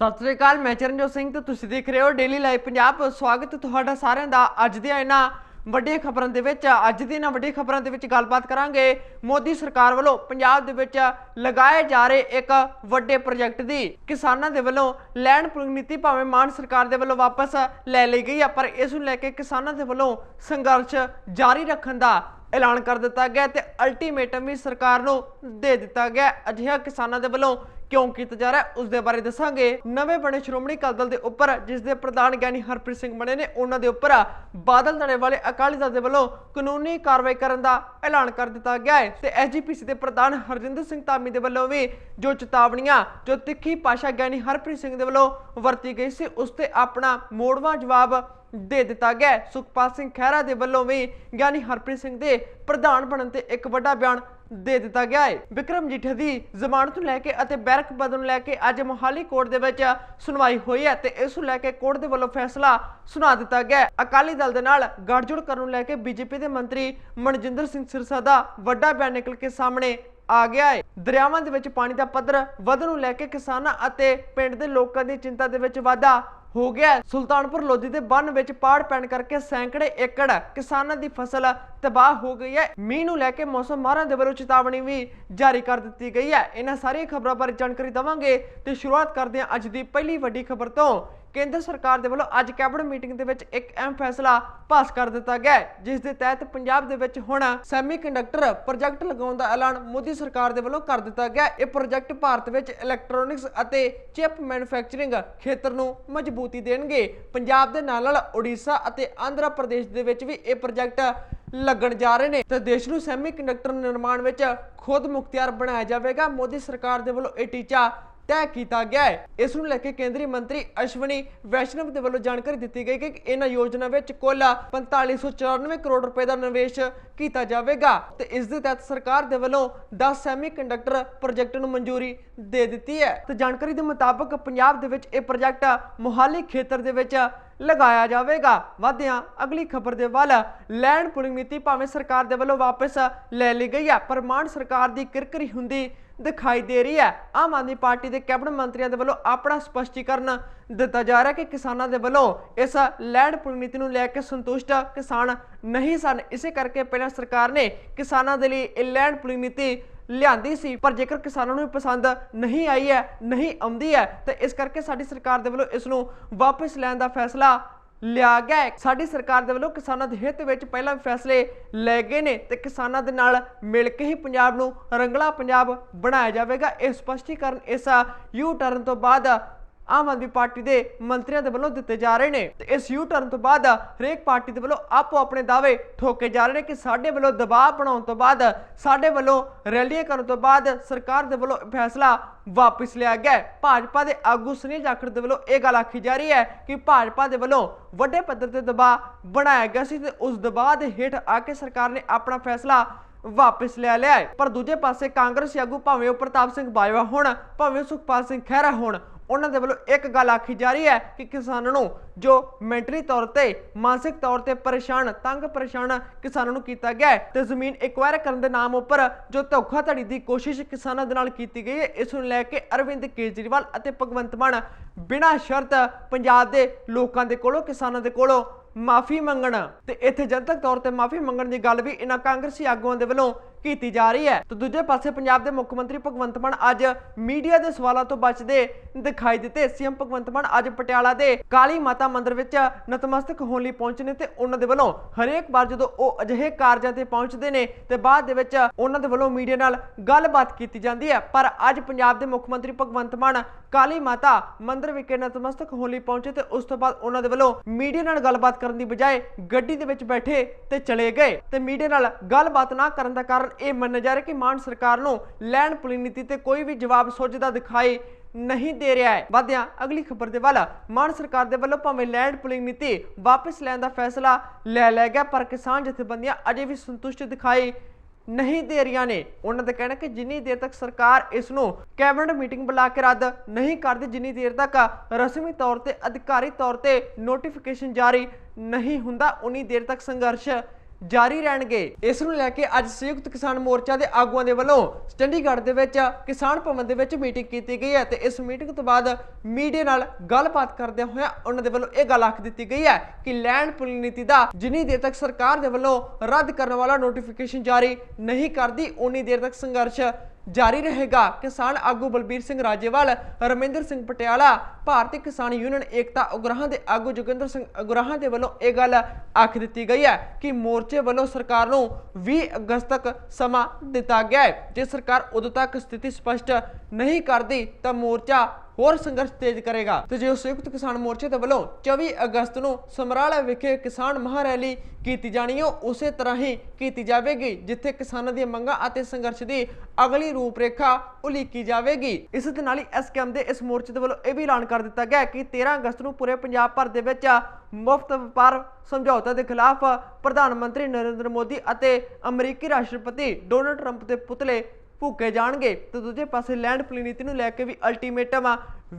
ਸਤਿ ਸ੍ਰੀ ਅਕਾਲ, ਮੈਂ ਚਰਨਜੋਤ ਸਿੰਘ ਤੇ ਤੁਸੀਂ ਦੇਖ ਰਹੇ ਹੋ ਡੇਲੀ ਲਾਈਵ ਪੰਜਾਬ ਸਵਾਗਤ ਤੁਹਾਡਾ ਸਾਰਿਆਂ ਦਾ ਅੱਜ ਦੀਆਂ ਇਹਨਾਂ ਵੱਡੀਆਂ ਖਬਰਾਂ ਦੇ ਵਿੱਚ। ਅੱਜ ਦੀ ਇਹਨਾਂ ਵੱਡੀਆਂ ਖਬਰਾਂ ਦੇ ਵਿੱਚ ਗੱਲਬਾਤ ਕਰਾਂਗੇ। ਮੋਦੀ ਸਰਕਾਰ ਵੱਲੋਂ ਪੰਜਾਬ ਦੇ ਵਿੱਚ ਲਗਾਏ ਜਾ ਰਹੇ ਇੱਕ ਵੱਡੇ ਪ੍ਰੋਜੈਕਟ ਦੀ। ਕਿਸਾਨਾਂ ਦੇ ਵੱਲੋਂ ਲੈਂਡ ਪੂਲਿੰਗ ਨੀਤੀ ਭਾਵੇਂ ਮਾਨ ਸਰਕਾਰ ਦੇ ਵੱਲੋਂ ਵਾਪਸ ਲੈ ਲਈ ਗਈ ਆ, ਪਰ ਇਸ ਨੂੰ ਲੈ ਕੇ ਕਿਸਾਨਾਂ ਦੇ ਵੱਲੋਂ ਸੰਘਰਸ਼ ਜਾਰੀ ਰੱਖਣ ਦਾ ਐਲਾਨ ਕਰ ਦਿੱਤਾ ਗਿਆ ਤੇ ਅਲਟੀਮੇਟਮ ਵੀ ਸਰਕਾਰ ਨੂੰ ਦੇ ਦਿੱਤਾ ਗਿਆ। ਅਜਿਹਾ ਕਿਸਾਨਾਂ ਦੇ ਵੱਲੋਂ ਕਿਉਂ ਕੀਤਾ ਜਾ ਰਿਹਾ ਉਸ ਦੇ ਬਾਰੇ ਦੱਸਾਂਗੇ। ਨਵੇਂ ਬਣੇ ਸ਼੍ਰੋਮਣੀ ਅਕਾਲੀ ਦਲ ਦੇ ਉੱਪਰ ਜਿਸ ਦੇ ਪ੍ਰਧਾਨ ਗਿਆਨੀ ਹਰਪ੍ਰੀਤ ਸਿੰਘ ਬਣੇ ਨੇ, ਉਹਨਾਂ ਦੇ ਉੱਪਰ ਬਾਦਲ ਧੜੇ ਵਾਲੇ ਅਕਾਲੀ ਦਲ ਦੇ ਵੱਲੋਂ ਕਾਨੂੰਨੀ ਕਾਰਵਾਈ ਕਰਨ ਦਾ ਐਲਾਨ ਕਰ ਦਿੱਤਾ ਗਿਆ ਹੈ। ਤੇ ਐਸਜੀਪੀਸੀ ਦੇ ਪ੍ਰਧਾਨ ਹਰਜਿੰਦਰ ਸਿੰਘ ਧਾਮੀ ਦੇ ਵੱਲੋਂ ਵੀ ਜੋ ਚੇਤਾਵਨੀਆਂ, ਜੋ ਤਿੱਖੀ ਪਾਸ਼ਾ ਗਿਆਨੀ ਹਰਪ੍ਰੀਤ ਸਿੰਘ ਦੇ ਵੱਲੋਂ ਵਰਤੀ ਗਈ ਸੀ, ਉਸ ਤੇ ਆਪਣਾ ਮੋੜਵਾਂ ਜਵਾਬ ਦੇ ਦਿੱਤਾ ਗਿਆ ਸੁਖਪਾਲ ਸਿੰਘ ਖਹਿਰਾ ਦੇ ਵੱਲੋਂ ਵੀ ਗਿਆਨੀ ਹਰਪ੍ਰੀਤ ਸਿੰਘ ਦੇ ਪ੍ਰਧਾਨ ਬਣਨ ਤੇ ਇੱਕ ਵੱਡਾ ਬਿਆਨ ਦੇ ਦਿੱਤਾ ਗਿਆ ਹੈ। ਵਿਕਰਮ ਜੀਠੇ ਦੀ ਜ਼ਮਾਨਤ ਨੂੰ ਲੈ ਕੇ ਅਤੇ ਬੈਰਕ ਬਦਲ ਨੂੰ ਲੈ ਕੇ ਅੱਜ ਮੋਹਾਲੀ ਕੋਰਟ ਦੇ ਵਿੱਚ ਸੁਣਵਾਈ ਹੋਈ ਹੈ ਤੇ ਇਸ ਨੂੰ ਲੈ ਕੇ ਕੋਰਟ ਦੇ ਵੱਲੋਂ ਫੈਸਲਾ ਸੁਣਾ ਦਿੱਤਾ ਗਿਆ ਹੈ। ਅਕਾਲੀ ਦਲ ਦੇ ਨਾਲ ਗੱਠਜੋੜ ਕਰਨ ਨੂੰ ਲੈ ਕੇ ਬੀਜੇਪੀ ਦੇ ਮੰਤਰੀ ਮਨਜਿੰਦਰ ਸਿੰਘ ਸਿਰਸਾ ਦਾ ਵੱਡਾ ਬਿਆਨ ਨਿਕਲ ਕੇ ਸਾਹਮਣੇ ਆ ਗਿਆ ਹੈ। ਦਰਿਆਵਾਂ ਦੇ ਵਿੱਚ ਪਾਣੀ ਦਾ ਪੱਧਰ ਵਧਣ ਨੂੰ ਲੈ ਕੇ ਕਿਸਾਨਾਂ ਅਤੇ ਪਿੰਡ ਦੇ ਲੋਕਾਂ ਦੀ ਚਿੰਤਾ ਦੇ ਵਿੱਚ ਵਾਧਾ ਹੋ ਗਿਆ। ਸੁਲਤਾਨਪੁਰ ਲੋਧੀ ਦੇ ਬੰਨ ਵਿੱਚ ਪਾੜ ਪੈਣ ਕਰਕੇ ਸੈਂਕੜੇ ਏਕੜ ਕਿਸਾਨਾਂ ਦੀ ਫਸਲ ਤਬਾਹ ਹੋ ਗਈ ਹੈ। ਮੀਂਹ ਨੂੰ ਲੈ ਕੇ ਮੌਸਮ ਮਾਹਰਾਂ ਦੇ ਵੱਲੋਂ ਚੇਤਾਵਨੀ ਵੀ ਜਾਰੀ ਕਰ ਦਿੱਤੀ ਗਈ ਹੈ। ਇਹਨਾਂ ਸਾਰੀਆਂ ਖਬਰਾਂ ਬਾਰੇ ਜਾਣਕਾਰੀ ਦਵਾਂਗੇ ਤੇ ਸ਼ੁਰੂਆਤ ਕਰਦੇ ਹਾਂ ਅੱਜ ਦੀ ਪਹਿਲੀ ਵੱਡੀ ਖਬਰ ਤੋਂ। ਕੇਂਦਰ ਸਰਕਾਰ ਦੇ ਵੱਲੋਂ ਅੱਜ ਕੈਬਨਿਟ ਮੀਟਿੰਗ ਦੇ ਵਿੱਚ ਇੱਕ ਅਹਿਮ ਫੈਸਲਾ ਪਾਸ ਕਰ ਦਿੱਤਾ ਗਿਆ ਜਿਸ ਦੇ ਤਹਿਤ ਪੰਜਾਬ ਦੇ ਵਿੱਚ ਹੁਣ ਸੈਮੀਕੰਡਕਟਰ ਪ੍ਰੋਜੈਕਟ ਲਗਾਉਣ ਦਾ ਐਲਾਨ ਮੋਦੀ ਸਰਕਾਰ ਦੇ ਵੱਲੋਂ ਕਰ ਦਿੱਤਾ ਗਿਆ ਇਹ ਪ੍ਰੋਜੈਕਟ ਭਾਰਤ ਵਿੱਚ ਇਲੈਕਟ੍ਰੋਨਿਕਸ ਅਤੇ ਚਿਪ ਮੈਨੂਫੈਕਚਰਿੰਗ ਖੇਤਰ ਨੂੰ ਮਜ਼ਬੂਤੀ ਦੇਣਗੇ। ਪੰਜਾਬ ਦੇ ਨਾਲ ਨਾਲ ਓਡੀਸ਼ਾ ਅਤੇ ਆਂਧਰਾ ਪ੍ਰਦੇਸ਼ ਦੇ ਵਿੱਚ ਵੀ ਇਹ ਪ੍ਰੋਜੈਕਟ ਲੱਗਣ ਜਾ ਰਹੇ ਨੇ। ਤੇ ਦੇਸ਼ ਨੂੰ ਸੈਮੀਕੰਡਕਟਰ ਨਿਰਮਾਣ ਵਿੱਚ ਖੁਦ ਮੁਖਤਿਆਰ ਬਣਾਇਆ ਜਾਵੇਗਾ। ਮੋਦੀ ਸਰਕਾਰ ਦੇ ਵੱਲੋਂ ਇਹ ਟੀਚਾ ਤੈਅ ਕੀਤਾ ਗਿਆ ਹੈ। ਇਸ ਨੂੰ ਲੈ ਕੇ ਕੇਂਦਰੀ ਮੰਤਰੀ ਅਸ਼ਵਨੀ ਵੈਸ਼ਨਵ ਦੇ ਵੱਲੋਂ ਜਾਣਕਾਰੀ ਦਿੱਤੀ ਗਈ ਕਿ ਇਹਨਾਂ ਯੋਜਨਾ ਵਿੱਚ ਕੁੱਲ 4594 ਕਰੋੜ ਰੁਪਏ ਦਾ ਨਿਵੇਸ਼ ਕੀਤਾ ਜਾਵੇਗਾ ਤੇ ਇਸ ਦੇ ਤਹਿਤ ਸਰਕਾਰ ਦੇ ਵੱਲੋਂ 10 ਸੈਮੀਕੰਡਕਟਰ ਪ੍ਰੋਜੈਕਟ ਨੂੰ ਮਨਜ਼ੂਰੀ ਦੇ ਦਿੱਤੀ ਹੈ। ਤੇ ਜਾਣਕਾਰੀ ਦੇ ਮੁਤਾਬਕ ਪੰਜਾਬ ਦੇ ਵਿੱਚ ਇਹ ਪ੍ਰੋਜੈਕਟ ਮੁਹਾਲੀ ਖੇਤਰ ਦੇ ਵਿੱਚ ਲਗਾਇਆ ਜਾਵੇਗਾ। ਵਧਿਆਂ, ਅਗਲੀ ਖਬਰ ਦੇ ਵੱਲ ਲੈਂਡ ਪੁਲਿੰਗ ਨੀਤੀ ਭਾਵੇਂ ਸਰਕਾਰ ਦੇ ਵੱਲੋਂ ਵਾਪਸ ਲੈ ਲਈ ਗਈ ਹੈ, ਪਰ ਮਾਨ ਸਰਕਾਰ ਦੀ ਕਿਰਕਰੀ ਹੁੰਦੀ ਦਿਖਾਈ ਦੇ ਰਹੀ ਹੈ। ਆਮ ਆਦਮੀ ਪਾਰਟੀ ਦੇ ਕੈਬਨਿਟ ਮੰਤਰੀਆਂ ਦੇ ਵੱਲੋਂ ਆਪਣਾ ਸਪਸ਼ਟੀਕਰਨ ਦਿੱਤਾ ਜਾ ਰਿਹਾ ਕਿ ਕਿਸਾਨਾਂ ਦੇ ਵੱਲੋਂ ਇਸ ਲੈਂਡ ਪੁਲਿੰਗ ਨੀਤੀ ਨੂੰ ਲੈ ਕੇ ਸੰਤੁਸ਼ਟ ਕਿਸਾਨ ਨਹੀਂ ਸਨ। ਇਸੇ ਕਰਕੇ ਪਹਿਲਾਂ ਸਰਕਾਰ ਨੇ ਕਿਸਾਨਾਂ ਦੇ ਲਈ ਇਹ ਲੈਂਡ ਪੁਲਿੰਗ ਨੀਤੀ ਲਿਆਂਦੀ ਸੀ, ਪਰ ਜੇਕਰ ਕਿਸਾਨਾਂ ਨੂੰ ਇਹ ਪਸੰਦ ਨਹੀਂ ਆਈ ਹੈ, ਨਹੀਂ ਆਉਂਦੀ ਹੈ, ਤਾਂ ਇਸ ਕਰਕੇ ਸਾਡੀ ਸਰਕਾਰ ਦੇ ਵੱਲੋਂ ਇਸ ਨੂੰ ਵਾਪਸ ਲੈਣ ਦਾ ਫੈਸਲਾ ਲਿਆ ਗਿਆ ਹੈ। ਸਾਡੀ ਸਰਕਾਰ ਦੇ ਵੱਲੋਂ ਕਿਸਾਨਾਂ ਦੇ ਹਿੱਤ ਵਿੱਚ ਪਹਿਲਾਂ ਵੀ ਫੈਸਲੇ ਲਏ ਗਏ ਨੇ ਤੇ ਕਿਸਾਨਾਂ ਦੇ ਨਾਲ ਮਿਲ ਕੇ ਹੀ ਪੰਜਾਬ ਨੂੰ ਰੰਗਲਾ ਪੰਜਾਬ ਬਣਾਇਆ ਜਾਵੇਗਾ ਇਹ ਸਪਸ਼ਟੀਕਰਨ ਇਸ ਯੂ ਟਰਨ ਤੋਂ ਬਾਅਦ ਆਮ ਆਦਮੀ ਪਾਰਟੀ ਦੇ ਮੰਤਰੀਆਂ ਦੇ ਵੱਲੋਂ ਦਿੱਤੇ ਜਾ ਰਹੇ ਨੇ। ਤੇ ਇਸ ਯੂ ਟਰਨ ਤੋਂ ਬਾਅਦ ਹਰੇਕ ਪਾਰਟੀ ਦੇ ਵੱਲੋਂ ਆਪੋ ਆਪਣੇ ਦਾਅਵੇ ਠੋਕੇ ਜਾ ਰਹੇ ਨੇ ਕਿ ਸਾਡੇ ਵੱਲੋਂ ਦਬਾਅ ਬਣਾਉਣ ਤੋਂ ਬਾਅਦ, ਸਾਡੇ ਵੱਲੋਂ ਰੈਲੀਆਂ ਕਰਨ ਤੋਂ ਬਾਅਦ ਸਰਕਾਰ ਦੇ ਵੱਲੋਂ ਫੈਸਲਾ ਵਾਪਸ ਲਿਆ ਗਿਆ ਭਾਜਪਾ ਦੇ ਆਗੂ ਸੁਨੀਲ ਜਾਖੜ ਦੇ ਵੱਲੋਂ ਇਹ ਗੱਲ ਆਖੀ ਜਾ ਰਹੀ ਹੈ ਕਿ ਭਾਜਪਾ ਦੇ ਵੱਲੋਂ ਵੱਡੇ ਪੱਧਰ ਤੇ ਦਬਾਅ ਬਣਾਇਆ ਗਿਆ ਸੀ ਤੇ ਉਸ ਦਬਾਅ ਦੇ ਹੇਠ ਆ ਕੇ ਸਰਕਾਰ ਨੇ ਆਪਣਾ ਫੈਸਲਾ ਵਾਪਸ ਲੈ ਲਿਆ ਹੈ। ਪਰ ਦੂਜੇ ਪਾਸੇ ਕਾਂਗਰਸੀ ਆਗੂ ਭਾਵੇਂ ਉਹ ਪ੍ਰਤਾਪ ਸਿੰਘ ਬਾਜਵਾ ਹੋਣ, ਭਾਵੇਂ ਉਹ ਸੁਖਪਾਲ ਸਿੰਘ ਖਹਿਰਾ ਹੋਣ ਉਹਨਾਂ ਦੇ ਵੱਲੋਂ ਇੱਕ ਗੱਲ ਆਖੀ ਜਾ ਰਹੀ ਹੈ ਕਿ ਕਿਸਾਨਾਂ ਨੂੰ ਜੋ ਮੈਂਟਲੀ ਤੌਰ ਤੇ, ਮਾਨਸਿਕ ਤੌਰ ਤੇ ਪਰੇਸ਼ਾਨ, ਤੰਗ ਪਰੇਸ਼ਾਨ ਕਿਸਾਨਾਂ ਨੂੰ ਕੀਤਾ ਗਿਆ ਤੇ ਜ਼ਮੀਨ ਐਕਵਾਇਰ ਕਰਨ ਦੇ ਨਾਮ ਉੱਪਰ ਜੋ ਧੋਖਾਧੜੀ ਦੀ ਕੋਸ਼ਿਸ਼ ਕਿਸਾਨਾਂ ਦੇ ਨਾਲ ਕੀਤੀ ਗਈ ਹੈ, ਇਸ ਨੂੰ ਲੈ ਕੇ ਅਰਵਿੰਦ ਕੇਜਰੀਵਾਲ ਅਤੇ ਭਗਵੰਤ ਮਾਨ ਬਿਨਾਂ ਸ਼ਰਤ ਪੰਜਾਬ ਦੇ ਲੋਕਾਂ ਦੇ ਕੋਲੋਂ, ਕਿਸਾਨਾਂ ਦੇ ਕੋਲੋਂ ਮਾਫੀ ਮੰਗਣ ਤੇ ਇੱਥੇ ਜਨਤਕ ਤੌਰ ਤੇ ਮਾਫੀ ਮੰਗਣ ਦੀ ਗੱਲ ਵੀ ਇਹਨਾਂ ਕਾਂਗਰਸੀ ਆਗੂਆਂ ਦੇ ਵੱਲੋਂ ਕੀਤੀ ਜਾ ਰਹੀ ਹੈ। ਤੇ ਦੂਜੇ ਪਾਸੇ ਪੰਜਾਬ ਦੇ ਮੁੱਖ ਮੰਤਰੀ ਭਗਵੰਤ ਮਾਨ ਅੱਜ ਮੀਡੀਆ ਦੇ ਸਵਾਲਾਂ ਤੋਂ ਬਚਦੇ ਦਿਖਾਈ ਦਿੱਤੇ। ਸੀਐਮ ਭਗਵੰਤ ਮਾਨ ਅੱਜ ਪਟਿਆਲਾ ਦੇ ਕਾਲੀ ਮਾਤਾ ਮੰਦਿਰ ਵਿੱਚ ਨਤਮਸਤਕ ਹੋਣ ਲਈ ਪਹੁੰਚੇ ਨੇ ਤੇ ਉਹਨਾਂ ਦੇ ਵੱਲੋਂ ਹਰੇਕ ਵਾਰ ਜਦੋਂ ਉਹ ਅਜਿਹੇ ਕਾਰਜਾਂ ਤੇ ਪਹੁੰਚਦੇ ਨੇ ਤੇ ਬਾਅਦ ਦੇ ਵਿੱਚ ਉਹਨਾਂ ਦੇ ਵੱਲੋਂ ਮੀਡੀਆ ਨਾਲ ਗੱਲਬਾਤ ਕੀਤੀ ਜਾਂਦੀ ਹੈ। ਪਰ ਅੱਜ ਪੰਜਾਬ ਦੇ ਮੁੱਖ ਮੰਤਰੀ ਭਗਵੰਤ ਮਾਨ ਕਾਲੀ ਮਾਤਾ ਮੰਦਿਰ ਵਿਖੇ ਨਤਮਸਤਕ ਹੋਣ ਲਈ ਪਹੁੰਚੇ ਤੇ ਉਸ ਤੋਂ ਬਾਅਦ ਉਹਨਾਂ ਦੇ ਵੱਲੋਂ ਮੀਡੀਆ ਨਾਲ ਗੱਲਬਾਤ ਕਰਨ ਦੀ ਬਜਾਏ ਗੱਡੀ ਦੇ ਵਿੱਚ ਬੈਠੇ ਤੇ ਚਲੇ ਗਏ। ਤੇ ਮੀਡੀਆ ਨਾਲ ਗੱਲਬਾਤ ਨਾ ਕਰਨ ਦਾ ਕਾਰਨ ਇਹ ਮੰਨਿਆ ਜਾ ਰਿਹਾ ਕਿ ਮਾਨ ਸਰਕਾਰ ਨੂੰ ਲੈਂਡ ਪੁਲਿੰਗ ਨੀਤੀ ਤੇ ਕੋਈ ਵੀ ਜਵਾਬ ਸੁੱਝਦਾ ਦਿਖਾਈ ਨਹੀਂ ਦੇ ਰਿਹਾ ਹੈ। ਵਧਿਆਂ, ਅਗਲੀ ਖਬਰ ਦੇ ਵੱਲ ਮਾਨ ਸਰਕਾਰ ਦੇ ਵੱਲੋਂ ਭਾਵੇਂ ਲੈਂਡ ਪੁਲਿੰਗ ਨੀਤੀ ਵਾਪਸ ਲੈਣ ਦਾ ਫੈਸਲਾ ਲੈ ਲਿਆ ਗਿਆ, ਪਰ ਕਿਸਾਨ ਜਥੇਬੰਦੀਆਂ ਅਜੇ ਵੀ ਸੰਤੁਸ਼ਟ ਦਿਖਾਈ ਨਹੀਂ ਦੇ ਰਹੀਆਂ ਨੇ। ਉਹਨਾਂ ਦਾ ਕਹਿਣਾ ਕਿ ਜਿੰਨੀ ਦੇਰ ਤੱਕ ਸਰਕਾਰ ਇਸ ਨੂੰ ਕੈਬਨਿਟ ਮੀਟਿੰਗ ਬੁਲਾ ਕੇ ਰੱਦ ਨਹੀਂ ਕਰਦੀ, ਜਿੰਨੀ ਦੇਰ ਤੱਕ ਰਸਮੀ ਤੌਰ ਤੇ ਅਧਿਕਾਰੀ ਤੌਰ ਤੇ ਨੋਟੀਫਿਕੇਸ਼ਨ ਜਾਰੀ ਨਹੀਂ ਹੁੰਦਾ, ਉਨੀ ਦੇਰ ਤੱਕ ਸੰਘਰਸ਼ ਜਾਰੀ ਰਹਿਣਗੇ। ਇਸ ਨੂੰ ਲੈ ਕੇ ਅੱਜ ਸੰਯੁਕਤ ਕਿਸਾਨ ਮੋਰਚਾ ਦੇ ਆਗੂਆਂ ਦੇ ਵੱਲੋਂ ਚੰਡੀਗੜ੍ਹ ਦੇ ਵਿੱਚ ਕਿਸਾਨ ਭਵਨ ਦੇ ਵਿੱਚ ਮੀਟਿੰਗ ਕੀਤੀ ਗਈ ਹੈ ਤੇ ਇਸ ਮੀਟਿੰਗ ਤੋਂ ਬਾਅਦ ਮੀਡੀਆ ਨਾਲ ਗੱਲਬਾਤ ਕਰਦਿਆਂ ਹੋਇਆ ਉਹਨਾਂ ਦੇ ਵੱਲੋਂ ਇਹ ਗੱਲ ਆਖ ਦਿੱਤੀ ਗਈ ਹੈ ਕਿ ਲੈਂਡ ਪੁਲਿੰਗ ਨੀਤੀ ਦਾ ਜਿੰਨੀ ਦੇਰ ਤੱਕ ਸਰਕਾਰ ਦੇ ਵੱਲੋਂ ਰੱਦ ਕਰਨ ਵਾਲਾ ਨੋਟੀਫਿਕੇਸ਼ਨ ਜਾਰੀ ਨਹੀਂ ਕਰਦੀ ਉਨੀ ਦੇਰ ਤੱਕ ਸੰਘਰਸ਼ ਜਾਰੀ ਰਹੇਗਾ। ਕਿਸਾਨ ਆਗੂ ਬਲਬੀਰ ਸਿੰਘ ਰਾਜੇਵਾਲ, ਰਮਿੰਦਰ ਸਿੰਘ ਪਟਿਆਲਾ, ਭਾਰਤੀ ਕਿਸਾਨ ਯੂਨੀਅਨ ਏਕਤਾ ਉਗਰਾਹਾਂ ਦੇ ਆਗੂ ਜੋਗਿੰਦਰ ਸਿੰਘ ਉਗਰਾਹਾਂ ਦੇ ਵੱਲੋਂ ਇਹ ਗੱਲ ਆਖ ਦਿੱਤੀ ਗਈ ਹੈ ਕਿ ਮੋਰਚੇ ਵੱਲੋਂ ਸਰਕਾਰ ਨੂੰ 20 ਅਗਸਤ ਤੱਕ ਸਮਾਂ ਦਿੱਤਾ ਗਿਆ ਹੈ। ਜੇ ਸਰਕਾਰ ਉਦੋਂ ਤੱਕ ਸਥਿਤੀ ਸਪਸ਼ਟ ਨਹੀਂ ਕਰਦੀ ਤਾਂ ਮੋਰਚਾ ਹੋਰ ਸੰਘਰਸ਼ ਤੇਜ਼ ਕਰੇਗਾ। ਤੇ ਜੇ ਸੰਯੁਕਤ ਕਿਸਾਨ ਮੋਰਚੇ ਦੇ ਵੱਲੋਂ 24 ਅਗਸਤ ਨੂੰ ਸਮਰਾਲਾ ਵਿਖੇ ਕਿਸਾਨ ਮਹਾਰੈਲੀ ਕੀਤੀ ਜਾਣੀ ਹੈ ਉਸੇ ਤਰ੍ਹਾਂ ਹੀ ਕੀਤੀ ਜਾਵੇਗੀ, ਜਿੱਥੇ ਕਿਸਾਨਾਂ ਦੀਆਂ ਮੰਗਾਂ ਅਤੇ ਸੰਘਰਸ਼ ਦੀ ਅਗਲੀ ਰੂਪਰੇਖਾ ਉਲੀਕੀ ਜਾਵੇਗੀ। ਇਸ ਦੇ ਨਾਲ ਹੀ ਐਸਕੇਐਮ ਦੇ ਇਸ ਮੋਰਚੇ ਦੇ ਵੱਲੋਂ ਇਹ ਵੀ ਐਲਾਨ ਕਰ ਦਿੱਤਾ ਗਿਆ ਕਿ 13 ਅਗਸਤ ਨੂੰ ਪੂਰੇ ਪੰਜਾਬ ਭਰ ਦੇ ਵਿੱਚ ਮੁਫਤ ਵਪਾਰ ਸਮਝੌਤਾ ਦੇ ਖਿਲਾਫ ਪ੍ਰਧਾਨ ਮੰਤਰੀ ਨਰਿੰਦਰ ਮੋਦੀ ਅਤੇ ਅਮਰੀਕੀ ਰਾਸ਼ਟਰਪਤੀ ਡੋਨਲਡ ਟਰੰਪ ਦੇ ਪੁਤਲੇ ਭੁੱਕੇ ਜਾਣਗੇ, ਤੇ ਦੂਜੇ ਪਾਸੇ ਲੈਂਡ ਪੁਲਿੰਗ ਨੀਤੀ ਨੂੰ ਲੈ ਕੇ ਵੀ ਅਲਟੀਮੇਟਮ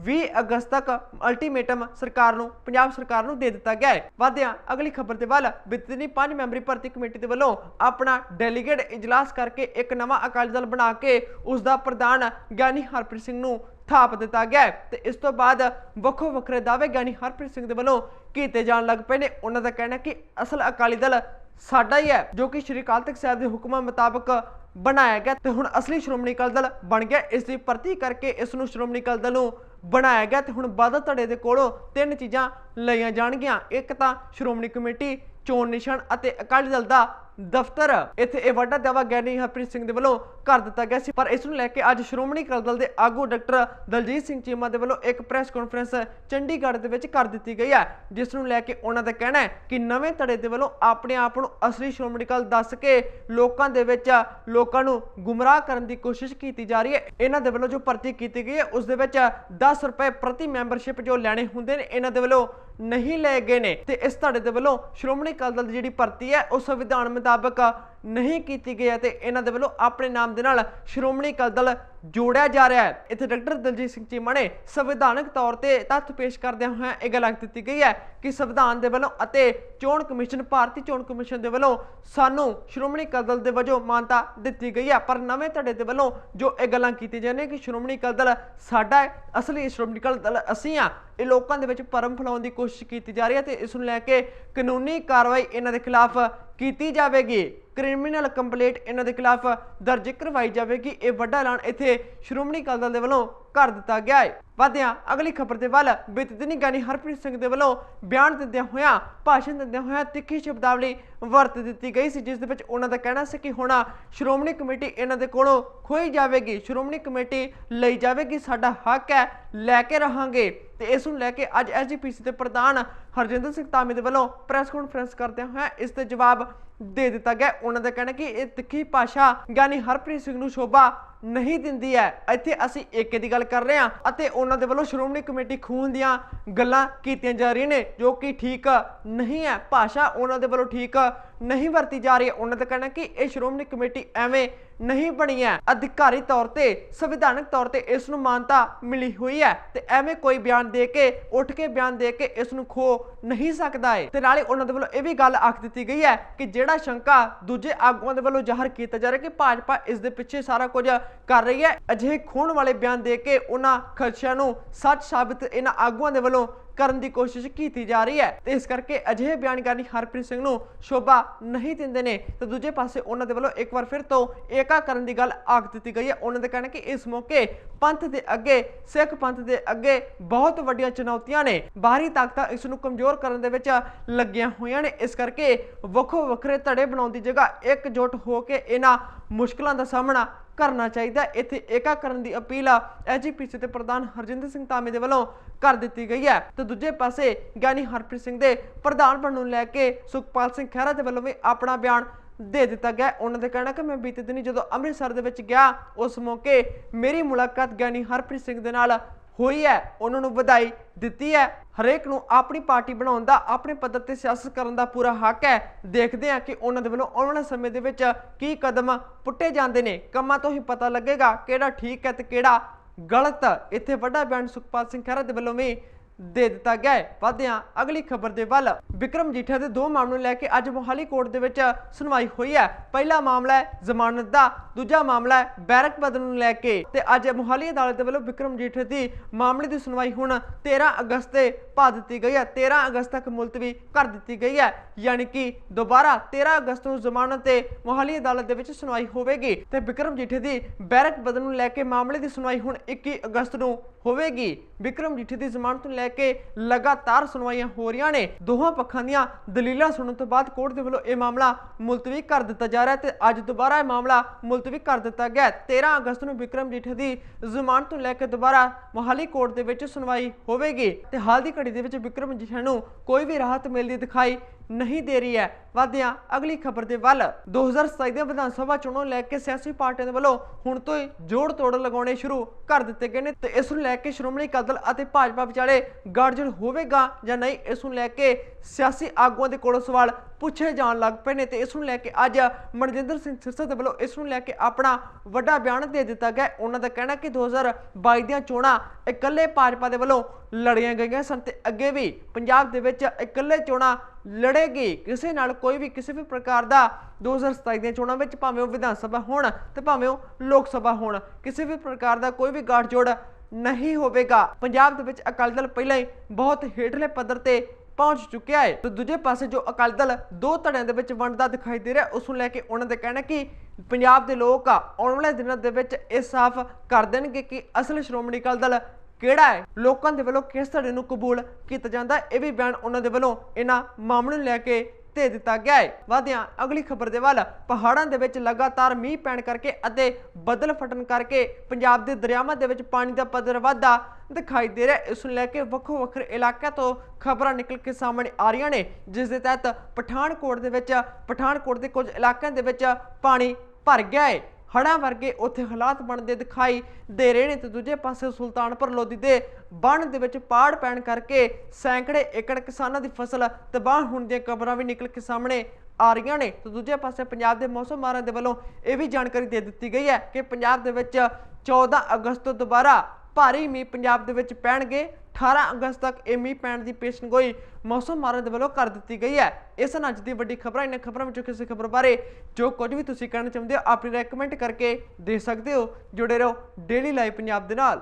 20 ਅਗਸਤ ਤੱਕ ਅਲਟੀਮੇਟਮ ਸਰਕਾਰ ਨੂੰ, ਪੰਜਾਬ ਸਰਕਾਰ ਨੂੰ ਦੇ ਦਿੱਤਾ ਗਿਆ ਹੈ। ਵਾਦਿਆਂ ਅਗਲੀ ਖਬਰ ਦੇ ਵੱਲ ਬਿਤਨੀ ਪੰਜ ਮੈਂਬਰੀ ਭਰਤੀ ਕਮੇਟੀ ਦੇ ਵੱਲੋਂ ਆਪਣਾ ਡੈਲੀਗੇਟ ਇਜਲਾਸ ਕਰਕੇ ਇੱਕ ਨਵਾਂ ਅਕਾਲੀ ਦਲ ਬਣਾ ਕੇ ਉਸ ਦਾ ਪ੍ਰਧਾਨ ਗਿਆਨੀ ਹਰਪ੍ਰੀਤ ਸਿੰਘ ਨੂੰ ਥਾਪ ਦਿੱਤਾ ਗਿਆ ਹੈ। ਤੇ ਇਸ ਤੋਂ ਬਾਅਦ ਵੱਖੋ ਵੱਖਰੇ ਦਾਅਵੇ ਗਿਆਨੀ ਹਰਪ੍ਰੀਤ ਸਿੰਘ ਦੇ ਵੱਲੋਂ ਕੀਤੇ ਜਾਣ ਲੱਗ ਪਏ ਨੇ। ਉਹਨਾਂ ਦਾ ਕਹਿਣਾ ਕਿ ਅਸਲ ਅਕਾਲੀ ਦਲ ਸਾਡਾ ਹੀ ਹੈ, ਜੋ ਕਿ ਸ਼੍ਰੀ ਅਕਾਲ ਤਖਤ ਸਾਹਿਬ ਦੇ ਹੁਕਮਾਂ ਮੁਤਾਬਕ ਬਣਾਇਆ ਗਿਆ ਤੇ ਹੁਣ ਅਸਲੀ ਸ਼੍ਰੋਮਣੀ ਅਕਾਲੀ ਦਲ ਬਣ ਗਿਆ। ਇਸ ਦੀ ਭਰਤੀ ਕਰਕੇ ਇਸ ਨੂੰ ਸ਼੍ਰੋਮਣੀ ਅਕਾਲੀ ਦਲ ਨੂੰ ਬਣਾਇਆ ਗਿਆ ਤੇ ਹੁਣ ਬਾਦਲ ਧੜੇ ਦੇ ਕੋਲੋਂ ਤਿੰਨ ਚੀਜ਼ਾਂ ਲਈਆਂ ਜਾਣਗੀਆਂ। ਇੱਕ ਤਾਂ ਸ਼੍ਰੋਮਣੀ ਕਮੇਟੀ, ਚੋਣ ਨਿਸ਼ਾਨ ਅਤੇ ਅਕਾਲੀ ਦਲ ਦਾ ਦਫ਼ਤਰ। ਇੱਥੇ ਇਹ ਵੱਡਾ ਦਾਅਵਾ ਗਿਆਨੀ ਹਰਪ੍ਰੀਤ ਸਿੰਘ ਦੇ ਵੱਲੋਂ ਕਰ ਦਿੱਤਾ ਗਿਆ ਸੀ। ਪਰ ਇਸ ਨੂੰ ਲੈ ਕੇ ਅੱਜ ਸ਼੍ਰੋਮਣੀ ਅਕਾਲੀ ਦਲ ਦੇ ਆਗੂ ਡਾਕਟਰ ਦਲਜੀਤ ਸਿੰਘ ਚੀਮਾ ਦੇ ਵੱਲੋਂ ਇੱਕ ਪ੍ਰੈਸ ਕਾਨਫਰੰਸ ਚੰਡੀਗੜ੍ਹ ਦੇ ਵਿੱਚ ਕਰ ਦਿੱਤੀ ਗਈ ਹੈ, ਜਿਸ ਨੂੰ ਲੈ ਕੇ ਉਹਨਾਂ ਦਾ ਕਹਿਣਾ ਹੈ ਕਿ ਨਵੇਂ ਧੜੇ ਦੇ ਵੱਲੋਂ ਆਪਣੇ ਆਪ ਨੂੰ ਅਸਲੀ ਸ਼੍ਰੋਮਣੀ ਅਕਾਲੀ ਦੱਸ ਕੇ ਲੋਕਾਂ ਦੇ ਵਿੱਚ, ਲੋਕਾਂ ਨੂੰ ਗੁੰਮਰਾਹ ਕਰਨ ਦੀ ਕੋਸ਼ਿਸ਼ ਕੀਤੀ ਜਾ ਰਹੀ ਹੈ। ਇਹਨਾਂ ਦੇ ਵੱਲੋਂ ਜੋ ਭਰਤੀ ਕੀਤੀ ਗਈ ਹੈ, ਉਸ ਦੇ ਵਿੱਚ 10 ਰੁਪਏ ਪ੍ਰਤੀ ਮੈਂਬਰਸ਼ਿਪ ਜੋ ਲੈਣੇ ਹੁੰਦੇ ਨੇ, ਇਹਨਾਂ ਦੇ ਵੱਲੋਂ ਨਹੀਂ ਲਏ ਗਏ ਨੇ। ਤੇ ਇਸ ਧੜੇ ਦੇ ਵੱਲੋਂ ਸ਼੍ਰੋਮਣੀ ਅਕਾਲੀ ਦਲ ਦੀ ਜਿਹੜੀ ਭਰਤੀ ਹੈ, ਉਹ ਸੰਵਿਧਾਨ ਮੁਤਾਬਕ ਨਹੀਂ ਕੀਤੀ ਗਈ ਹੈ ਤੇ ਇਹਨਾਂ ਦੇ ਵੱਲੋਂ ਆਪਣੇ ਨਾਮ ਦੇ ਨਾਲ ਸ਼੍ਰੋਮਣੀ ਅਕਾਲੀ ਦਲ ਜੋੜਿਆ ਜਾ ਰਿਹਾ ਹੈ। ਇੱਥੇ ਡਾਕਟਰ ਦਲਜੀਤ ਸਿੰਘ ਚੀਮਾ ਨੇ ਸੰਵਿਧਾਨਕ ਤੌਰ ਤੇ ਤੱਥ ਪੇਸ਼ ਕਰਦਿਆਂ ਹੋਇਆਂ ਇਹ ਗੱਲ ਆਖ ਦਿੱਤੀ ਗਈ ਹੈ ਕਿ ਸੰਵਿਧਾਨ ਦੇ ਵੱਲੋਂ ਅਤੇ ਚੋਣ ਕਮਿਸ਼ਨ, ਭਾਰਤੀ ਚੋਣ ਕਮਿਸ਼ਨ ਦੇ ਵੱਲੋਂ ਸਾਨੂੰ ਸ਼੍ਰੋਮਣੀ ਅਕਾਲੀ ਦਲ ਦੇ ਵਜੋਂ ਮਾਨਤਾ ਦਿੱਤੀ ਗਈ ਹੈ। ਪਰ ਨਵੇਂ ਧੜੇ ਦੇ ਵੱਲੋਂ ਜੋ ਇਹ ਗੱਲਾਂ ਕੀਤੀਆਂ ਜਾਂਦੀਆਂ ਕਿ ਸ਼੍ਰੋਮਣੀ ਅਕਾਲੀ ਦਲ ਸਾਡਾ ਹੈ, ਅਸਲੀ ਸ਼੍ਰੋਮਣੀ ਅਕਾਲੀ ਦਲ ਅਸੀਂ ਆ ਇਹ ਲੋਕਾਂ ਦੇ ਵਿੱਚ ਭਰਮ ਫੈਲਾਉਣ ਦੀ ਕੋਸ਼ਿਸ਼ ਕੀਤੀ ਜਾ ਰਹੀ ਹੈ ਤੇ ਇਸ ਨੂੰ ਲੈ ਕੇ ਕਾਨੂੰਨੀ ਕਾਰਵਾਈ ਇਹਨਾਂ ਦੇ ਖਿਲਾਫ ਕੀਤੀ ਜਾਵੇਗੀ। ਕ੍ਰਿਮੀਨਲ ਕੰਪਲੇਂਟ ਇਹਨਾਂ ਦੇ ਖਿਲਾਫ ਦਰਜ ਕਰਵਾਈ ਜਾਵੇਗੀ। ਇਹ ਵੱਡਾ ਐਲਾਨ ਇੱਥੇ ਸ਼੍ਰੋਮਣੀ ਅਕਾਲੀ ਦਲ ਦੇ ਵੱਲੋਂ ਕਰ ਦਿੱਤਾ ਗਿਆ ਹੈ। ਵਾਦਿਆਂ ਅਗਲੀ ਖਬਰ ਦੇ ਵੱਲ ਬੀਤੇ ਦਿਨੀ ਗਿਆਨੀ ਹਰਪ੍ਰੀਤ ਸਿੰਘ ਦੇ ਵੱਲੋਂ ਬਿਆਨ ਦਿੰਦਿਆਂ ਹੋਇਆਂ, ਭਾਸ਼ਣ ਦਿੰਦਿਆਂ ਹੋਇਆਂ ਤਿੱਖੀ ਸ਼ਬਦਾਵਲੀ ਵਰਤ ਦਿੱਤੀ ਗਈ ਸੀ, ਜਿਸ ਦੇ ਵਿੱਚ ਉਹਨਾਂ ਦਾ ਕਹਿਣਾ ਸੀ ਕਿ ਹੁਣ ਸ਼੍ਰੋਮਣੀ ਕਮੇਟੀ ਇਹਨਾਂ ਦੇ ਕੋਲੋਂ ਖੋਈ ਜਾਵੇਗੀ। ਸ਼੍ਰੋਮਣੀ ਕਮੇਟੀ ਲਈ ਜਾਵੇਗੀ, ਸਾਡਾ ਹੱਕ ਹੈ, ਲੈ ਕੇ ਰਹਾਂਗੇ। ਤੇ ਇਸ ਨੂੰ ਲੈ ਕੇ ਅੱਜ ਐਸਜੀਪੀਸੀ ਦੇ ਪ੍ਰਧਾਨ ਹਰਜਿੰਦਰ ਸਿੰਘ ਤਾਮੀ ਦੇ ਵੱਲੋਂ ਪ੍ਰੈਸ ਕਾਨਫਰੰਸ ਕਰਦਿਆਂ ਹੋਇਆਂ ਇਸ ਤੇ ਜਵਾਬ ਦੇ ਦਿੱਤਾ ਗਿਆ ਉਹਨਾਂ ਦਾ ਕਹਿਣਾ ਕਿ ਇਹ ਤਿੱਖੀ ਭਾਸ਼ਾ ਗਿਆਨੀ ਹਰਪ੍ਰੀਤ ਸਿੰਘ ਨੂੰ ਸ਼ੋਭਾ ਨਹੀਂ ਦਿੰਦੀ ਹੈ। ਇੱਥੇ ਅਸੀਂ ਏਕੇ ਦੀ ਗੱਲ ਕਰ ਰਹੇ ਹਾਂ ਅਤੇ ਉਹਨਾਂ ਦੇ ਵੱਲੋਂ ਸ਼੍ਰੋਮਣੀ ਕਮੇਟੀ ਖੂਨ ਦੀਆਂ ਗੱਲਾਂ ਕੀਤੀਆਂ ਜਾ ਰਹੀਆਂ ਨੇ, ਜੋ ਕਿ ਠੀਕ ਨਹੀਂ ਹੈ। ਭਾਸ਼ਾ ਉਹਨਾਂ ਦੇ ਵੱਲੋਂ ਠੀਕ ਨਹੀਂ ਵਰਤੀ ਜਾ ਰਹੀ ਉਹਨਾਂ ਦਾ ਕਹਿਣਾ ਕਿ ਇਹ ਸ਼੍ਰੋਮਣੀ ਕਮੇਟੀ ਐਵੇਂ ਨਹੀਂ ਬਣੀ ਹੈ। ਅਧਿਕਾਰੀ ਤੌਰ ਤੇ, ਸੰਵਿਧਾਨਕ ਤੌਰ ਤੇ ਇਸ ਨੂੰ ਮਾਨਤਾ ਮਿਲੀ ਹੋਈ ਹੈ ਤੇ ਐਵੇਂ ਕੋਈ ਬਿਆਨ ਦੇ ਕੇ, ਉੱਠ ਕੇ ਬਿਆਨ ਦੇ ਕੇ ਇਸ ਨੂੰ ਖੋ ਨਹੀਂ ਸਕਦਾ ਹੈ ਤੇ ਨਾਲੇ ਉਹਨਾਂ ਦੇ ਵੱਲੋਂ ਇਹ ਵੀ ਗੱਲ ਆਖ ਦਿੱਤੀ ਗਈ ਹੈ ਕਿ ਜਿਹੜਾ ਸ਼ੰਕਾ ਦੂਜੇ ਆਗੂਆਂ ਦੇ ਵੱਲੋਂ ਜ਼ਾਹਰ ਕੀਤਾ ਜਾ ਰਿਹਾ ਕਿ ਭਾਜਪਾ ਇਸ ਦੇ ਪਿੱਛੇ ਸਾਰਾ ਕੁਝ ਕਰ ਰਹੀ ਹੈ। ਅਜਿਹੇ ਖੋਣ ਵਾਲੇ ਬਿਆਨ ਦੇ ਕੇ ਉਹਨਾਂ ਖਦਸ਼ਿਆਂ ਨੂੰ ਸੱਚ ਸਾਬਤ ਇਹਨਾਂ ਆਗੂਆਂ ਦੇ ਵੱਲੋਂ ਕਰਨ ਦੀ ਕੋਸ਼ਿਸ਼ ਕੀਤੀ ਜਾ ਰਹੀ ਹੈ। ਤੇ ਇਸ ਕਰਕੇ ਅਜਿਹੇ ਬਿਆਨ ਕਰਨੀ ਹਰਪ੍ਰੀਤ ਸਿੰਘ ਨੂੰ ਸ਼ੋਭਾ ਨਹੀਂ ਦਿੰਦੇ ਨੇ। ਤੇ ਦੂਜੇ ਪਾਸੇ ਉਹਨਾਂ ਦੇ ਵੱਲੋਂ ਇੱਕ ਵਾਰ ਫਿਰ ਤੋਂ ਏਕਾ ਕਰਨ ਦੀ ਗੱਲ ਆਖ ਦਿੱਤੀ ਗਈ ਹੈ। ਉਹਨਾਂ ਦੇ ਕਹਿਣਾ ਕਿ ਇਸ ਮੌਕੇ ਪੰਥ ਦੇ ਅੱਗੇ, ਸਿੱਖ ਪੰਥ ਦੇ ਅੱਗੇ ਬਹੁਤ ਵੱਡੀਆਂ ਚੁਣੌਤੀਆਂ ਨੇ। ਬਾਹਰੀ ਤਾਕਤਾਂ ਇਸ ਨੂੰ ਕਮਜ਼ੋਰ ਕਰਨ ਦੇ ਵਿੱਚ ਲੱਗੀਆਂ ਹੋਈਆਂ ਨੇ। ਇਸ ਕਰਕੇ ਵੱਖੋ ਵੱਖਰੇ ਧੜੇ ਬਣਾਉਣ ਦੀ ਜਗ੍ਹਾ ਇਕਜੁੱਟ ਹੋ ਕੇ ਇਹਨਾਂ ਮੁਸ਼ਕਲਾਂ ਦਾ ਸਾਹਮਣਾ ਕਰਨਾ ਚਾਹੀਦਾ ਇੱਥੇ ਏਕਾ ਕਰਨ ਦੀ ਅਪੀਲ ਐਜੀਪੀਸੀ ਦੇ ਪ੍ਰਧਾਨ ਹਰਜਿੰਦਰ ਸਿੰਘ ਧਾਮੀ ਦੇ ਵੱਲੋਂ ਕਰ ਦਿੱਤੀ ਗਈ ਹੈ। ਤੇ ਦੂਜੇ ਪਾਸੇ ਗਿਆਨੀ ਹਰਪ੍ਰੀਤ ਸਿੰਘ ਦੇ ਪ੍ਰਧਾਨ ਬਣਨ ਨੂੰ ਲੈ ਕੇ ਸੁਖਪਾਲ ਸਿੰਘ ਖਹਿਰਾ ਦੇ ਵੱਲੋਂ ਵੀ ਆਪਣਾ ਬਿਆਨ ਦੇ ਦਿੱਤਾ ਗਿਆ ਉਹਨਾਂ ਦਾ ਕਹਿਣਾ ਕਿ ਮੈਂ ਬੀਤੇ ਦਿਨੀ ਜਦੋਂ ਅੰਮ੍ਰਿਤਸਰ ਦੇ ਵਿੱਚ ਗਿਆ, ਉਸ ਮੌਕੇ ਮੇਰੀ ਮੁਲਾਕਾਤ ਗਿਆਨੀ ਹਰਪ੍ਰੀਤ ਸਿੰਘ ਦੇ ਨਾਲ ਹੋਈ ਹੈ, ਉਹਨਾਂ ਨੂੰ ਵਧਾਈ ਦਿੱਤੀ ਹੈ। ਹਰੇਕ ਨੂੰ ਆਪਣੀ ਪਾਰਟੀ ਬਣਾਉਣ ਦਾ, ਆਪਣੇ ਪੱਧਰ ਤੇ ਸਿਆਸਤ ਕਰਨ ਦਾ ਪੂਰਾ ਹੱਕ ਹੈ। ਦੇਖਦੇ ਹਾਂ ਕਿ ਉਹਨਾਂ ਦੇ ਵੱਲੋਂ ਆਉਣ ਵਾਲੇ ਸਮੇਂ ਦੇ ਵਿੱਚ ਕੀ ਕਦਮ ਪੁੱਟੇ ਜਾਂਦੇ ਨੇ। ਕੰਮਾਂ ਤੋਂ ਹੀ ਪਤਾ ਲੱਗੇਗਾ ਕਿਹੜਾ ਠੀਕ ਹੈ ਤੇ ਕਿਹੜਾ ਗਲਤ। ਇੱਥੇ ਵੱਡਾ ਬਿਆਨ ਸੁਖਪਾਲ ਸਿੰਘ ਖਹਿਰਾ ਦੇ ਵੱਲੋਂ ਵੀ ਦੇ ਦਿੱਤਾ ਗਿਆ ਹੈ। ਵਧਿਆਂ ਅਗਲੀ ਖਬਰ ਦੇ ਵੱਲ। ਵਿਕਰਮ ਜੀਠਾ ਦੇ ਦੋ ਮਾਮਲੇ ਨੂੰ ਲੈ ਕੇ ਅੱਜ ਮੋਹਾਲੀ ਕੋਰਟ ਦੇ ਵਿੱਚ ਸੁਣਵਾਈ ਹੋਈ ਹੈ। ਪਹਿਲਾ ਮਾਮਲਾ ਹੈ ਜ਼ਮਾਨਤ ਦਾ, ਦੂਜਾ ਮਾਮਲਾ ਹੈ ਬੈਰਕ ਬਦਲ ਨੂੰ ਲੈ ਕੇ। ਤੇ ਅੱਜ ਮੋਹਾਲੀ ਅਦਾਲਤ ਦੇ ਵੱਲੋਂ ਵਿਕਰਮ ਜੀਠਾ ਦੀ ਮਾਮਲੇ ਦੀ ਸੁਣਵਾਈ ਹੁਣ 13 ਅਗਸਤ ਤੇ ਪਾ ਦਿੱਤੀ ਗਈ ਹੈ। 13 ਅਗਸਤ ਤੱਕ ਮੁਲਤਵੀ ਕਰ ਦਿੱਤੀ ਗਈ ਹੈ। ਯਾਨੀ ਕਿ ਦੁਬਾਰਾ 13 ਅਗਸਤ ਨੂੰ ਜ਼ਮਾਨਤ ਤੇ ਮੋਹਾਲੀ ਅਦਾਲਤ ਦੇ ਵਿੱਚ ਸੁਣਵਾਈ ਹੋਵੇਗੀ। ਤੇ ਵਿਕਰਮ ਜੀਠੇ ਦੀ ਬੈਰਕ ਬਦਲ ਨੂੰ ਲੈ ਕੇ ਮਾਮਲੇ ਦੀ ਸੁਣਵਾਈ ਹੁਣ 21 ਅਗਸਤ ਨੂੰ ਹੋਵੇਗੀ। ਵਿਕਰਮ ਜੀਠੇ ਦੀ ਜ਼ਮਾਨਤ ਨੂੰ ਲੈ ਕੇ ਲਗਾਤਾਰ ਸੁਣਵਾਈਆਂ ਹੋ ਰਹੀਆਂ ਨੇ। ਦੋਹਾਂ ਪੱਖਾਂ ਦੀਆਂ ਦਲੀਲਾਂ ਸੁਣਨ ਤੋਂ ਬਾਅਦ ਕੋਰਟ ਦੇ ਵੱਲੋਂ ਇਹ ਮਾਮਲਾ ਮੁਲਤਵੀ ਕਰ ਦਿੱਤਾ ਜਾ ਰਿਹਾ ਤੇ ਅੱਜ ਦੁਬਾਰਾ ਇਹ ਮਾਮਲਾ ਮੁਲਤਵੀ ਕਰ ਦਿੱਤਾ ਗਿਆ 13 ਅਗਸਤ ਨੂੰ ਵਿਕਰਮ ਜੀਠੇ ਦੀ ਜ਼ਮਾਨਤ ਨੂੰ ਲੈ ਕੇ ਦੁਬਾਰਾ ਮੋਹਾਲੀ ਕੋਰਟ ਦੇ ਵਿੱਚ ਸੁਣਵਾਈ ਹੋਵੇਗੀ ਤੇ ਹਾਲ ਦੀ ਘੜੀ ਦੇ ਵਿੱਚ ਵਿਕਰਮ ਜੀਠੇ ਨੂੰ ਕੋਈ ਵੀ ਰਾਹਤ ਮਿਲਦੀ ਦਿਖਾਈ ਨਹੀਂ ਦੇ ਰਹੀ ਹੈ। ਵਾਦਿਆਂ ਅਗਲੀ ਖਬਰ ਦੇ ਵੱਲ। 2027 ਦੇ ਵਿਧਾਨ ਸਭਾ ਚੋਣਾਂ ਨੂੰ ਲੈ ਕੇ ਸਿਆਸੀ ਪਾਰਟੀਆਂ ਦੇ ਵੱਲੋਂ ਹੁਣ ਤੋਂ ਹੀ ਜੋੜ ਤੋੜ ਲਗਾਉਣੇ ਸ਼ੁਰੂ ਕਰ ਦਿੱਤੇ ਗਏ ਨੇ ਤੇ ਇਸ ਨੂੰ ਲੈ ਕੇ ਸ਼੍ਰੋਮਣੀ ਅਕਾਲੀ ਦਲ ਅਤੇ ਭਾਜਪਾ ਵਿਚਾਲੇ ਗੜਜੜ ਹੋਵੇਗਾ ਜਾਂ ਨਹੀਂ, ਇਸ ਨੂੰ ਲੈ ਕੇ ਸਿਆਸੀ ਆਗੂਆਂ ਦੇ ਕੋਲੋਂ ਸਵਾਲ ਪੁੱਛੇ ਜਾਣ ਲੱਗ ਪਏ ਨੇ ਤੇ ਇਸ ਨੂੰ ਲੈ ਕੇ ਅੱਜ ਮਨਜਿੰਦਰ ਸਿੰਘ ਸਿਰਸਾ ਦੇ ਵੱਲੋਂ ਇਸ ਨੂੰ ਲੈ ਕੇ ਆਪਣਾ ਵੱਡਾ ਬਿਆਨ ਦੇ ਦਿੱਤਾ ਗਿਆ ਉਹਨਾਂ ਦਾ ਕਹਿਣਾ ਕਿ 2022 ਦੀਆਂ ਚੋਣਾਂ ਇਕੱਲੇ ਭਾਜਪਾ ਦੇ ਵੱਲੋਂ ਲੜੀਆਂ ਗਈਆਂ ਸਨ ਤੇ ਅੱਗੇ ਵੀ ਪੰਜਾਬ ਦੇ ਵਿੱਚ ਇਕੱਲੇ ਚੋਣਾਂ ਲੜੇਗੀ। ਕਿਸੇ ਨਾਲ ਕੋਈ ਵੀ, ਕਿਸੇ ਵੀ ਪ੍ਰਕਾਰ ਦਾ 2027 ਦੀਆਂ ਚੋਣਾਂ ਵਿੱਚ ਭਾਵੇਂ ਉਹ ਵਿਧਾਨ ਸਭਾ ਹੋਣ ਤੇ ਭਾਵੇਂ ਉਹ ਲੋਕ ਸਭਾ ਹੋਣ, ਕਿਸੇ ਵੀ ਪ੍ਰਕਾਰ ਦਾ ਕੋਈ ਵੀ ਗੱਠਜੋੜ ਨਹੀਂ ਹੋਵੇਗਾ। ਪੰਜਾਬ ਦੇ ਵਿੱਚ ਅਕਾਲੀ ਦਲ ਪਹਿਲਾਂ ਹੀ ਬਹੁਤ ਹੇਠਲੇ ਪੱਧਰ ਤੇ ਪਹੁੰਚ ਚੁੱਕਿਆ ਹੈ। ਤੇ ਦੂਜੇ ਪਾਸੇ ਜੋ ਅਕਾਲੀ ਦਲ ਦੋ ਧੜਿਆਂ ਦੇ ਵਿੱਚ ਵੰਡਦਾ ਦਿਖਾਈ ਦੇ ਰਿਹਾ, ਉਸ ਨੂੰ ਲੈ ਕੇ ਉਹਨਾਂ ਦਾ ਕਹਿਣਾ ਕਿ ਪੰਜਾਬ ਦੇ ਲੋਕ ਆਉਣ ਵਾਲੇ ਦਿਨਾਂ ਦੇ ਵਿੱਚ ਇਹ ਸਾਫ਼ ਕਰ ਦੇਣਗੇ ਕਿ ਅਸਲ ਸ਼੍ਰੋਮਣੀ ਅਕਾਲੀ ਦਲ ਕਿਹੜਾ ਹੈ, ਲੋਕਾਂ ਦੇ ਵੱਲੋਂ ਕਿਸ ਧੜੇ ਨੂੰ ਕਬੂਲ ਕੀਤਾ ਜਾਂਦਾ ਇਹ ਵੀ ਬਿਆਨ ਉਹਨਾਂ ਦੇ ਵੱਲੋਂ ਇਹਨਾਂ ਮਾਮਲੇ ਨੂੰ ਲੈ ਕੇ ਦੇ ਦਿੱਤਾ ਗਿਆ ਹੈ ਵਾਦਿਆਂ ਅਗਲੀ ਖਬਰ ਦੇ ਵੱਲ, ਪਹਾੜਾਂ ਦੇ ਵਿੱਚ ਲਗਾਤਾਰ ਮੀਂਹ ਪੈਣ ਕਰਕੇ ਅਤੇ ਬੱਦਲ ਫਟਣ ਕਰਕੇ ਪੰਜਾਬ ਦੇ ਦਰਿਆਵਾਂ ਦੇ ਵਿੱਚ ਪਾਣੀ ਦਾ ਪੱਧਰ ਵਾਧਾ ਦਿਖਾਈ ਦੇ ਰਿਹਾ ਇਸ ਨੂੰ ਲੈ ਕੇ ਵੱਖੋ ਵੱਖਰੇ ਇਲਾਕਿਆਂ ਤੋਂ ਖਬਰਾਂ ਨਿਕਲ ਕੇ ਸਾਹਮਣੇ ਆ ਰਹੀਆਂ ਨੇ, ਜਿਸ ਦੇ ਤਹਿਤ ਪਠਾਨਕੋਟ ਦੇ ਵਿੱਚ, ਪਠਾਨਕੋਟ ਦੇ ਕੁਝ ਇਲਾਕਿਆਂ ਦੇ ਵਿੱਚ ਪਾਣੀ ਭਰ ਗਿਆ ਹੈ ਹੜ੍ਹਾਂ ਵਰਗੇ ਉੱਥੇ ਹਾਲਾਤ ਬਣਦੇ ਦਿਖਾਈ ਦੇ ਰਹੇ ਨੇ ਤੇ ਦੂਜੇ ਪਾਸੇ ਸੁਲਤਾਨਪੁਰ ਲੋਧੀ ਦੇ ਬਣ ਦੇ ਵਿੱਚ ਪਾੜ ਪੈਣ ਕਰਕੇ ਸੈਂਕੜੇ ਏਕੜ ਕਿਸਾਨਾਂ ਦੀ ਫਸਲ ਤਬਾਹ ਹੋਣ ਦੀਆਂ ਖਬਰਾਂ ਵੀ ਨਿਕਲ ਕੇ ਸਾਹਮਣੇ ਆ ਰਹੀਆਂ ਨੇ। ਤੇ ਦੂਜੇ ਪਾਸੇ ਪੰਜਾਬ ਦੇ ਮੌਸਮ ਮਾਹਰਾਂ ਦੇ ਵੱਲੋਂ ਇਹ ਵੀ ਜਾਣਕਾਰੀ ਦੇ ਦਿੱਤੀ ਗਈ ਹੈ ਕਿ ਪੰਜਾਬ ਦੇ ਵਿੱਚ 14 ਅਗਸਤ ਤੋਂ ਦੁਬਾਰਾ ਭਾਰੀ ਮੀਂਹ ਪੰਜਾਬ ਦੇ ਵਿੱਚ ਪੈਣਗੇ। 18 ਅਗਸਤ ਤੱਕ ਇਹ ਮੀਂਹ ਪੈਣ ਦੀ ਪੇਸ਼ਨਗੋਈ ਮੌਸਮ ਮਾਹਰਾਂ ਦੇ ਵੱਲੋਂ ਕਰ ਦਿੱਤੀ ਗਈ ਹੈ। ਇਸ ਨਾਲ ਅੱਜ ਦੀ ਵੱਡੀ ਖਬਰਾਂ ਇਹਨਾਂ ਖਬਰਾਂ ਵਿੱਚੋਂ ਕਿਸੇ ਖਬਰ ਬਾਰੇ ਜੋ ਕੁਝ ਵੀ ਤੁਸੀਂ ਕਹਿਣਾ ਚਾਹੁੰਦੇ ਹੋ ਆਪਣੀ ਰეკਮੈਂਡ ਕਰਕੇ ਦੇ ਸਕਦੇ ਹੋ। ਜੁੜੇ ਰਹੋ ਡੇਲੀ ਲਾਈਵ ਪੰਜਾਬ ਦੇ ਨਾਲ।